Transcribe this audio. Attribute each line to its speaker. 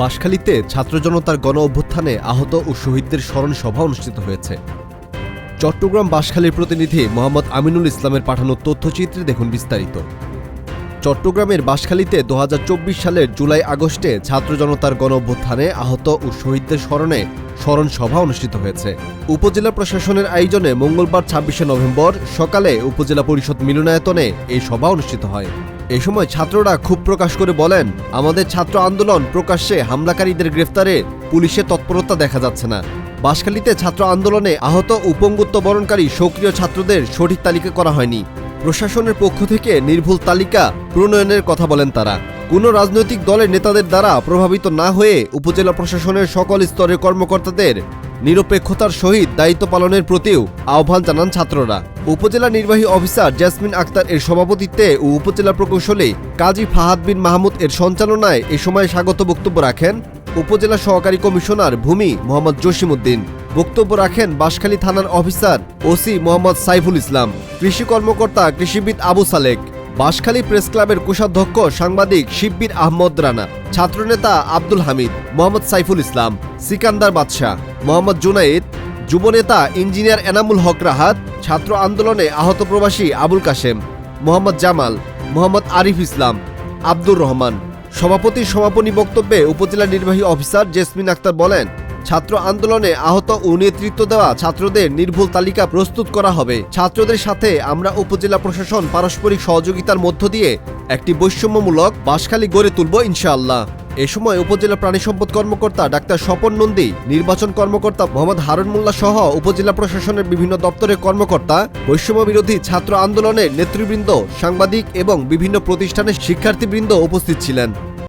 Speaker 1: বাঁশখালীতে ছাত্র জনতার গণ অভ্যুত্থানে আহত ও শহীদদের স্মরণ সভা অনুষ্ঠিত হয়েছে। চট্টগ্রাম বাঁশখালীর প্রতিনিধি মোহাম্মদ আমিনুল ইসলামের পাঠানো তথ্যচিত্রে দেখুন বিস্তারিত। চট্টগ্রামের বাঁশখালীতে দু হাজার চব্বিশ সালের জুলাই আগস্টে ছাত্র জনতার গণ অভ্যুত্থানে আহত ও শহীদদের স্মরণে স্মরণ সভা অনুষ্ঠিত হয়েছে। উপজেলা প্রশাসনের আয়োজনে মঙ্গলবার ছাব্বিশে নভেম্বর সকালে উপজেলা পরিষদ মিলনায়তনে এই সভা অনুষ্ঠিত হয়। এ সময় ছাত্ররা ক্ষোভ প্রকাশ করে বলেন, আমাদের ছাত্র আন্দোলন প্রকাশ্যে হামলাকারীদের গ্রেফতারে পুলিশের তৎপরতা দেখা যাচ্ছে না। বাঁশখালীতে ছাত্র আন্দোলনে আহত উপঙ্গুত্ব বরণকারী সক্রিয় ছাত্রদের সঠিক তালিকা করা হয়নি। প্রশাসনের পক্ষ থেকে নির্ভুল তালিকা প্রণয়নের কথা বলেন তারা। কোনো রাজনৈতিক দলের নেতাদের দ্বারা প্রভাবিত না হয়ে উপজেলা প্রশাসনের সকল স্তরের কর্মকর্তাদের নিরপেক্ষতার সহিত দায়িত্ব পালনের প্রতিও আহ্বান জানান ছাত্ররা। উপজেলা নির্বাহী অফিসার জেসমিন আক্তার এর সভাপতিত্বে ও উপজেলা প্রকৌশলী কাজী ফাহাদ বিন মাহমুদ এর সঞ্চালনায় এ সময় স্বাগত বক্তব্য রাখেন উপজেলা সহকারী কমিশনার ভূমি মোহাম্মদ জসিমউদ্দিন। বক্তব্য রাখেন বাঁশখালী থানার অফিসার ওসি মোহাম্মদ সাইফুল ইসলাম। কৃষি কর্মকর্তা কৃষিবিদ আবু সালেক। বাঁশখালী প্রেস ক্লাবের কোষাধ্যক্ষ সাংবাদিক শিব্বির আহমদ রানা, ছাত্রনেতা আব্দুল হামিদ, মোহাম্মদ সাইফুল ইসলাম, সিকান্দার বাদশাহ, মোহাম্মদ জুনাইদ যুবনেতা ইঞ্জিনিয়ার এনামুল হক রাহাত, ছাত্র আন্দোলনে আহত প্রবাসী আবুল কাশেম, মোহাম্মদ জামাল, মোহাম্মদ আরিফ ইসলাম, আব্দুর রহমান। সভাপতির সমাপনী বক্তব্যে উপজেলা নির্বাহী অফিসার জেসমিন আক্তার বলেন ছাত্র আন্দোলনে আহত ও নেতৃত্ব দেওয়া ছাত্রদের নির্ভুল তালিকা প্রস্তুত করা হবে। ছাত্রদের সাথে আমরা উপজেলা প্রশাসন পারস্পরিক সহযোগিতার মধ্য দিয়ে একটি বৈষম্যমূলক বাসখালী গড়ে তুলব ইনশাআল্লাহ। এ সময় উপজেলা প্রাণী সম্পদ কর্মকর্তা ডাক্তার স্বপন নন্দী, নির্বাচন কর্মকর্তা মোহাম্মদ হারুন মোল্লা সহ উপজেলা প্রশাসনের বিভিন্ন দপ্তরের কর্মকর্তা, বৈষম্য বিরোধী ছাত্র আন্দোলনের নেতৃবৃন্দ, সাংবাদিক এবং বিভিন্ন প্রতিষ্ঠানের শিক্ষার্থীবৃন্দ উপস্থিত ছিলেন।